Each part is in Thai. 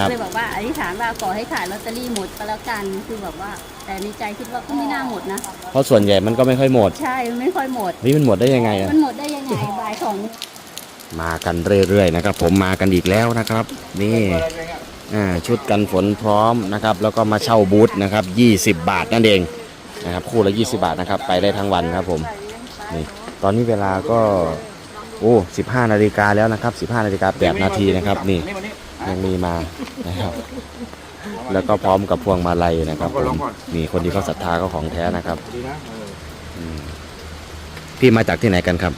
ครับ เลยบอกว่าอธิษฐานว่าขอให้ขายลอตเตอรี่หมดก็แล้วกันคือแบบว่า แต่ในใจคิดว่าก็ไม่น่าหมดนะ เพราะส่วนใหญ่มันก็ไม่ค่อยหมดใช่มันไม่ค่อยหมด นี่มันหมดได้ยังไงอะมันหมดได้ยังไงบ่ายสองมากันเรื่อยๆนะครับ ผมมากันอีกแล้วนะครับ นี่อ่าชุดกันฝนพร้อมนะครับ แล้วก็มาเช่าบูธนะครับ 20 บาทนั่นเองนะครับคู่ละ20 บาทนะครับ ไปได้ทั้งวันครับผมนี่ตอนนี้เวลาก็โอ้15นาฬิกาแล้วนะครับ15นาฬิกา8นาทีนะครับนี่ ยังมีมานะครับ แล้วก็พร้อมกับพวงมาลัยนะครับผมนี่คนที่เขาศรัทธาก็ของแท้นะครับดีนะอืมพี่มาจากที่ไหนกันครับ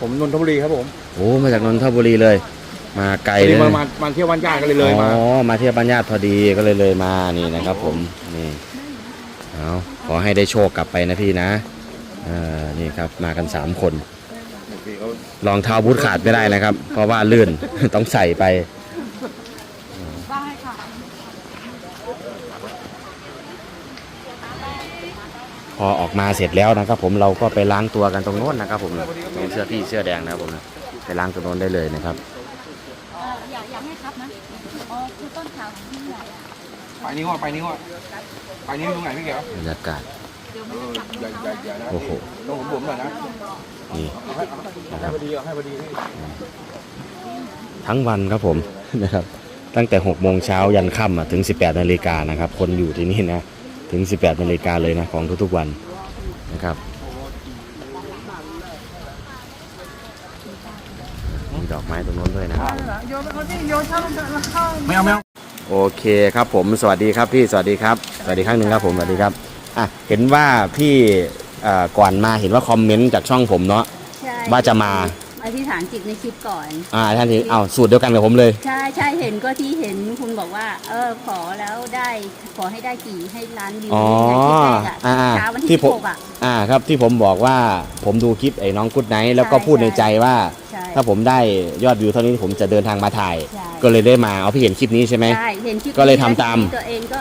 ผมนนทบุรีครับผมโอ้มาจากนนทบุรีเลย มาไกลพอเลดียมานะมามาเที่ยววันญาติก็เลยเลยมา อ๋อมาเที่ยวบ้านญาติพอดีก็เลยเลยมานี่นะครับ ผมนี่เอาขอให้ได้โชคกลับไปนะพี่นะเออนี่ครับมากันสามคนรองเท้าบูทขาดไม่ได้นะครับ เพราะว่าลื่น ต้องใส่ไป พอออกมาเสร็จแล้วนะครับ ผมเราก็ไปล้างตัวกันตรงโน้นนะครับ ผมเป็นเสื้อพี่เสื้อแดงนะครับผมนะไปล้างตรงโน้นได้เลยนะครับอยากอยากให้ครับนะอ๋อคือต้นขาวของพี่ใหญ่อะไปนี่ว่าไปนี่ว่าไปนี่ตรงไหนพี่เก๋วบรรยากาศเดี๋ยวเอมันจะอกลับใหญ่ใหญ่ใหญ่นะโอ้โหต้องผมผมหน่อยนะนี่เอาให้เอาให้พอดีเอาให้พอดีพี่ทั้งวันครับผมนะครับ ตั้งแต่6โมงเช้ายันค่ำอะถึง 18นาฬิกานะครับ คนอยู่ที่นี่นะ ถึง 18นาฬิกาเลยนะ ของทุกๆวันนะครับมีดอกไม้ตรงโน้นด้วยนะครับไม่เอาไม่เอาโอเคครับผมสวัสดีครับพี่สวัสดีครับ สวัสดีครั้งหนึ่งครับผมสวัสดีครับอะเห็นว่าพี่เอ่อก่อนมาเห็นว่าคอมเมนต์จากช่องผมเนาะใช่ว่าจะมา อธิษฐานจิตในคลิปก่อน อ่าท่านที่เอาสูตรเดียวกันกับผมเลย ใช่ใช่เห็นก็ที่เห็นคุณบอกว่า เออขอแล้วได้ขอให้ได้กี่ให้ล้านวิวอ๋อในคลิปแรกอะอ่าเช้าวันที่ที่ผมหกอะ อ่าครับที่ผมบอกว่าผมดูคลิปไอ้น้องกุ๊ดไนท์แล้วก็ใช่พูดในใจว่า ใช่ ถ้าผมได้ยอดวิวเท่านี้ผมจะเดินทางมาถ่าย ใช่ ก็เลยได้มาเอาพี่เห็นคลิปนี้ใช่ไหม ใช่เห็นคลิปก็เลยทำตาม ตัวเองก็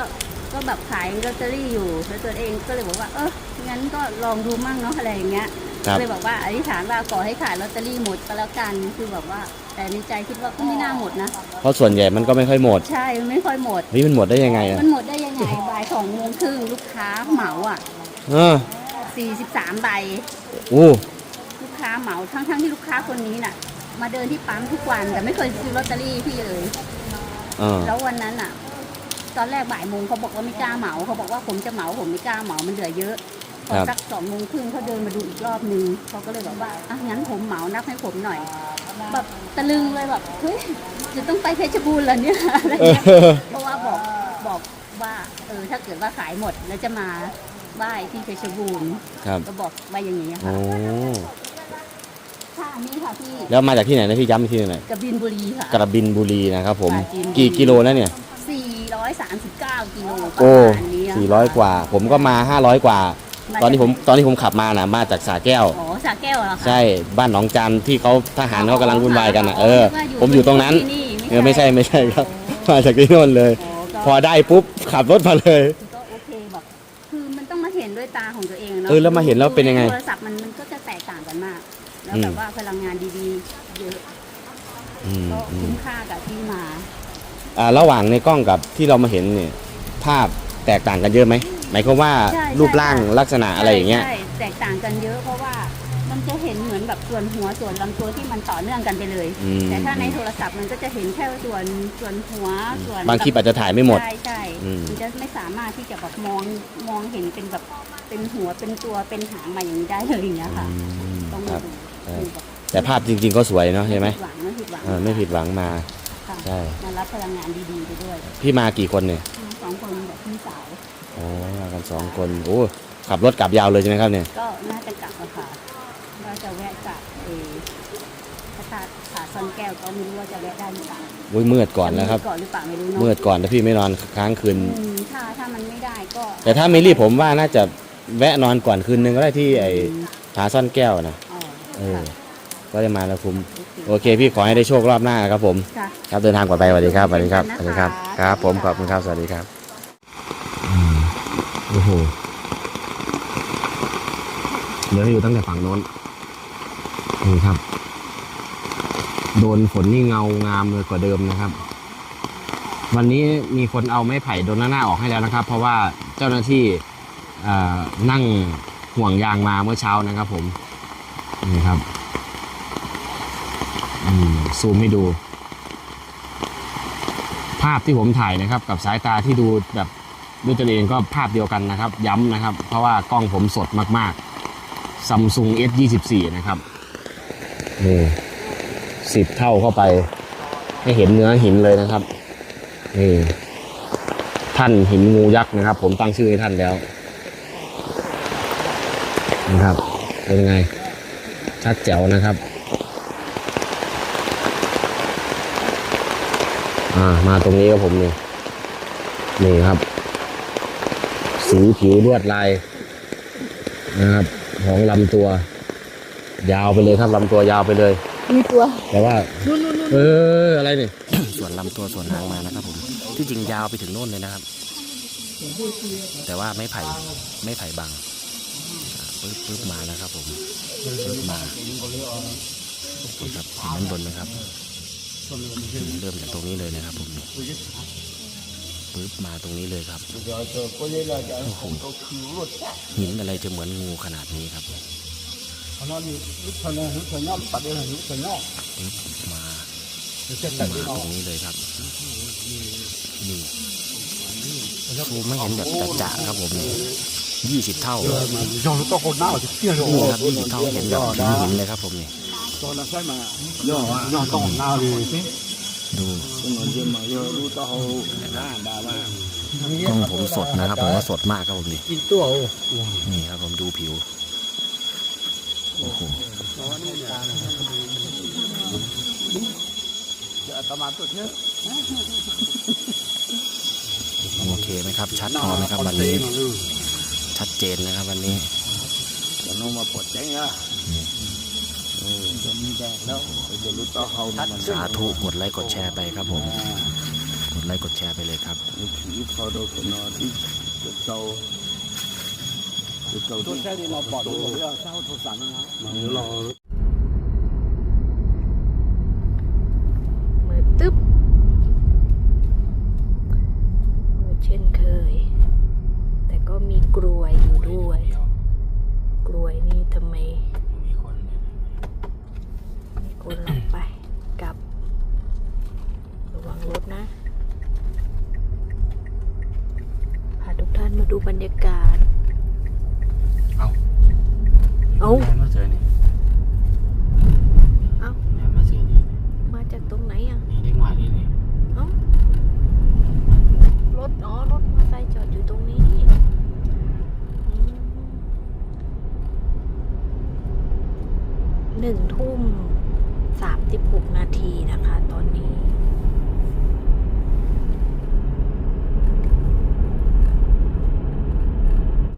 ก็แบบขายลอตเตอรี่อยู่แล้วตัวเองก็เลยบอกว่าเอองั้นก็ลองดูมั่งเนาะอะไรอย่างเงี้ย ครับ เลยบอกว่าอธิษฐานว่าขอให้ขายลอตเตอรี่หมดก็แล้วกันคือแบบว่า แต่ในใจคิดว่าก็ไม่น่าหมดนะ เพราะส่วนใหญ่มันก็ไม่ค่อยหมดใช่มันไม่ค่อยหมดนี่มันหมดได้ยังไงอะมันหมดได้ยังไงบ่ายสองโมงครึ่งลูกค้าเหมาอะเออ43ใบโอ้ลูกค้าเหมาทั้งทั้งๆที่ลูกค้าคนนี้น่ะ มาเดินที่ปั๊มทุกวันแต่ไม่เคยซื้อลอตเตอรี่พี่เลย เออแล้ววันนั้นอะ ตอนแรกบ่ายโมงเขาบอกว่าไม่กล้าเหมาเขาบอกว่าผมจะเหมาผมไม่กล้าเหมามันเหลือเยอะ พอสักสองโมงครึ่งเขาเดินมาดูอีกรอบนึงเขาก็เลยบอกว่าอะงั้นผมเหมานับให้ผมหน่อยแบบตะลึงเลยแบบเฮ้ยจะต้องไปเพชรบูรณ์เหรอเนี่ยอะไรเอเงี้ยอเพราะว่าบอกบอกว่าเออถ้าเกิดว่าขายหมดแล้วจะมาไหว้ที่เพชรบูรณ์ครับก็บอกไว้อย่างนี้โอ้ค่ะค่ะอันนี้ค่ะพี่แล้วมาจากที่ไหนนะพี่ย้ำอีกทีหน่อยกระบินบุรีค่ะกระบินบุรีนะครับผมปราจีนบุรีกี่กิโลนะเนี่ย439กิโลประโอ้มาณนี้ะสี่ร้อยกว่า ผมก็มาห้าร้อยกว่า ตอนนี้ผมตอนที่ผมขับมานะมาจากสาแก้ว อ๋อสาแก้วเหรอคะ ใช่บ้านหนองจันที่เขาทหารเขากำลังวุ่นวายกันอะเออ ผมอยู่ตรงนั้นที่เออไม่ใช่ไม่ใช่ครับมาจากที่โน่นเลยอ๋อก็พอได้ปุ๊บขับรถมาเลยก็โอเคแบบคือมันต้องมาเห็นด้วยตาของตัวเองะเนาะเออแล้วมาเห็นแล้วเป็นยังไงโทรศัพท์มันมันก็จะแตกต่างกันมาก แล้วอืมแบบว่าพลังงานดีๆเยอะอืมก็อืมคุ้มค่ากับที่มาอ่าระหว่างในกล้องกับที่เรามาเห็นเนี่ยภาพแตกต่างกันเยอะไหม หมายความว่าใช่ รูปร่างลักษณะอะไรอย่างเงี้ย ใช่แตกต่างกันเยอะเพราะว่ามันจะเห็นเหมือนแบบส่วนหัวส่วนลำตัวที่มันต่อเนื่องกันไปเลย อืม แต่ถ้าในโทรศัพท์มันก็จะเห็นแค่ส่วนส่วนหัวส่วนบางคลิปอาจจะถ่ายไม่หมด ใช่ใช่อืม มันจะไม่สามารถที่จะแบบมองมองเห็นเป็นแบบเป็นหัวเป็นตัวเป็นหางมาอย่างนี้ได้เลยอย่างเงี้ยค่ะ อืมต้องคมารับ ดูใช่ ดูแบบแต่ภาพจริง ๆ ก็สวยเนาะใช่ไหมผิดหวังไม่ผิดหวังเออไม่ผิดหวังมา ค่ะใช่ มารับพลังงานดีๆไปด้วยพี่มากี่คนเนี่ย สองคนแบบพี่สาว โอ้มากันสองคนโอ้ขับรถกลับยาวเลยใช่ไหมครับเนี่ยก็น่าจะกลับอะค่ะว่าจะแวะกลับเออพระธาตุผาซ่อนแก้วก็ไม่รู้ว่าจะแวะได้หรือเปล่าอุ้ยมืดก่อนแล้วครับจะมีก่อนหรือเปล่าไม่รู้เนาะมืดก่อนถ้าพี่ไม่นอนค้างคืน อืมถ้าถ้ามันไม่ได้ก็แต่ถ้าไม่รีบผมว่าน่าจะแวะนอนก่อนคืนนึงก็ได้ที่ไอ้ผาซ่อนแก้วนะอ๋อเออค่ะก็ได้มาแล้วคุ้มโอโอเคพี่ขอให้ได้โชครอบหน้าครับผม ค่ะ ครับเดินทางปลอดภัยสวัสดีครับสวัสดีครับสขอบวัสคุณดีครับนะคะครับผมขอบคุณครับสวัสดีครับ โอ้โหเดี๋ยวอยู่ตั้งแต่ฝั่งโน้นนี่ครับ โดนฝนนี่เงางามเลยกว่าเดิมนะครับ วันนี้มีคนเอาไม้ไผ่โดนหน้าออกให้แล้วนะครับ เพราะว่าเจ้าหน้าที่นั่งห่วงยางมาเมื่อเช้านะครับ ผมนี่ครับซูมให้ดู ภาพที่ผมถ่ายนะครับ กับสายตาที่ดูแบบ ด้วยตนเองก็ภาพเดียวกันนะครับ ย้ำนะครับ เพราะว่ากล้องผมสดมากๆ Samsung S24 นะครับนี่สิบเท่าเข้าไป ให้เห็นเนื้อหินเลยนะครับนี่ท่านหินงูยักษ์นะครับ ผมตั้งชื่อให้ท่านแล้วนะครับเป็นยังไง ชัดแจ๋วนะครับอ่ามาตรงนี้ครับผมนี่นี่ครับ สีผิวลวดลายนะครับ ของลำตัว ยาวไปเลยครับลำตัวยาวไปเลย มีตัว แต่ว่าเอออะไรนี่ ส่วนลำตัวส่วนหางมานะครับผมที่จริงยาวไปถึงโน่นเลยนะครับ แต่ว่าไม่ไผ่ไม่ไผ่บังอ่าปึ๊บปึ๊บมานะครับผมปึ๊บมานี่ครับเห็นด้านบนไหมครับ เริ่มจากตรงนี้เลยนะครับผม ปึ๊บมาตรงนี้เลยครับโอ้โหหินอะไรจะเหมือนงูขนาดนี้ครับปึ๊บมามาตรงนี้เลยครับนี่ซูมไม่เห็นแบบจะๆครับผมยี่สิบเท่านี่ครับยี่สิบเท่าเห็นแบบหินๆเลยครับผมนี่ดู กล้องผมสดนะครับผมว่าสดมากครับผมนี่นี่ครับผมดูผิวโอ้โหโอเคไหมครับ ชัดพอไหมครับวันนี้ ชัดเจนนะครับวันนี้สาธุกดไลค์กดแชร์ไปครับผมกดไลค์กดแชร์ไปเลยครับมืดตึ๊บมืดเช่นเคย แต่ก็มีกลวยอยู่ด้วย กลวยนี่ทำไม มีคนลงไปกลับ ระวังรถนะ พาทุกท่านมาดู บรรยากาศ เอาเอามาเจอนี่เอ้ามาเจอนี่มาจากตรงไหนอะ นี่เด็กหวานนี่นี่เอ้ารถ อ๋อ รถมอเตอร์ไซค์จอดอยู่ตรงนี้อืมหนึ่งทุ่มสามสิบหกนาทีนะคะ ตอนนี้